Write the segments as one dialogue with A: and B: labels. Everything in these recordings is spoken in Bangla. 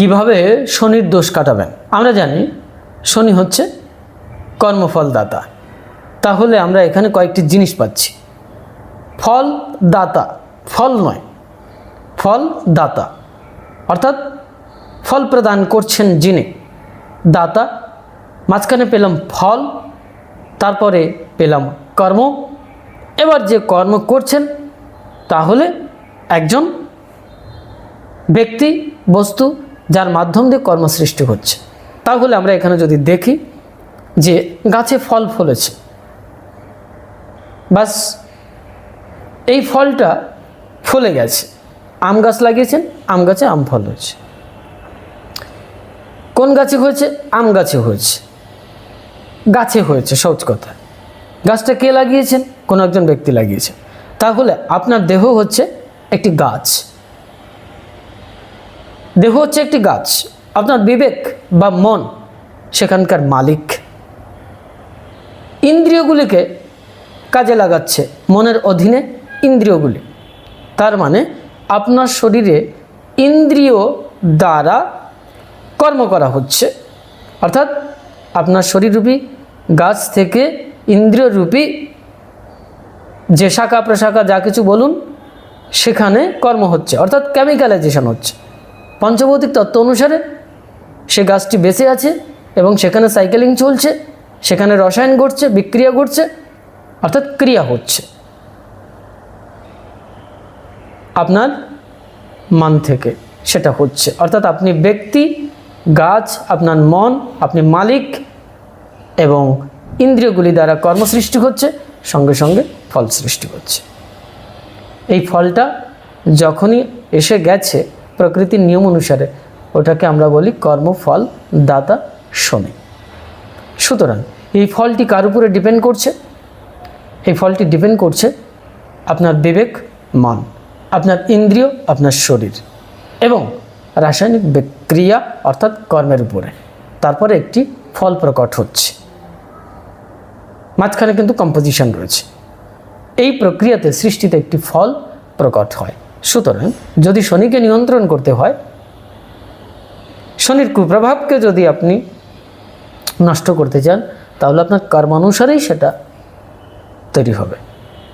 A: কীভাবে শনির দোষ কাটাবেন? আমরা জানি শনি হচ্ছে কর্মফলদাতা। তাহলে আমরা এখানে কয়েকটি জিনিস পাচ্ছি। ফল দাতা ফল নয় ফল দাতা অর্থাৎ ফল প্রদান করছেন যিনি, দাতা। মাঝখানে পেলাম ফল, তারপরে পেলাম কর্ম। এবার যে কর্ম করছেন, তাহলে একজন ব্যক্তি, বস্তু যার মাধ্যম দিয়ে কর্ম সৃষ্টি হচ্ছে। তাহলে আমরা এখানে যদি দেখি যে গাছে ফল ফলেছে। বাস, এই ফলটা ফলে গেছে। আম গাছ লাগিয়েছেন, আম গাছে আম ফল হয়েছে। কোন গাছে হয়েছে? আম গাছে হয়েছে। গাছে হয়েছে, সহজ কথা। গাছটা কে লাগিয়েছেন? কোনো একজন ব্যক্তি লাগিয়েছেন। তাহলে আপনার দেহ হচ্ছে একটি গাছ। দেহ হচ্ছে একটি গাছ। আপনার বিবেক বা মন সেখানকার মালিক। ইন্দ্রিয়গুলিকে কাজে লাগাচ্ছে মনের অধীনে ইন্দ্রিয়গুলি। তার মানে আপনার শরীরে ইন্দ্রিয় দ্বারা কর্ম করা হচ্ছে। অর্থাৎ আপনার শরীররূপী গাছ থেকে ইন্দ্রিয়রূপী যে শাখা প্রশাখা যা কিছু বলুন, সেখানে কর্ম হচ্ছে। অর্থাৎ কেমিক্যালাইজেশন হচ্ছে। পঞ্চভৌতিক তত্ত্ব অনুসারে সে গাছটি বেঁচে আছে এবং সেখানে সাইকেলিং চলছে, সেখানে রসায়ন ঘটছে, বিক্রিয়া ঘটছে, অর্থাৎ ক্রিয়া হচ্ছে। আপনার মান থেকে সেটা হচ্ছে। অর্থাৎ আপনি ব্যক্তি, গাছ, আপনার মন, আপনি মালিক এবং ইন্দ্রিয়গুলি দ্বারা কর্ম সৃষ্টি হচ্ছে, সঙ্গে সঙ্গে ফল সৃষ্টি হচ্ছে। এই ফলটা যখনই এসে গেছে প্রকৃতির নিয়ম অনুসারে ওটাকে আমরা বলি কর্মফল দাতা শনি। সুতরাং এই ফলটি কার উপরে ডিপেন্ড করছে? এই ফলটি ডিপেন্ড করছে আপনার বিবেক, মন, আপনার ইন্দ্রিয়, আপনার শরীর এবং রাসায়নিক বিক্রিয়া অর্থাৎ কর্মের উপরে। তারপরে একটি ফল প্রকট হচ্ছে। মাঝখানে কিন্তু কম্পোজিশন রয়েছে। এই প্রক্রিয়াতে সৃষ্টিতে একটি ফল প্রকট হয়। সুতরাং যদি শনিকে নিয়ন্ত্রণ করতে হয়, শনির কুপ্রভাবকে যদি আপনি নষ্ট করতে চান, তাহলে আপনার কর্মানুসারেই সেটা তৈরি হবে।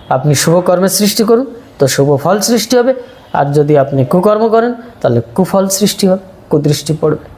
A: আপনি শুভ কর্মের সৃষ্টি করুন, তো শুভ ফল সৃষ্টি হবে। আর যদি আপনি কুকর্ম করেন, তাহলে কুফল সৃষ্টি হবে, কুদৃষ্টি পড়বে।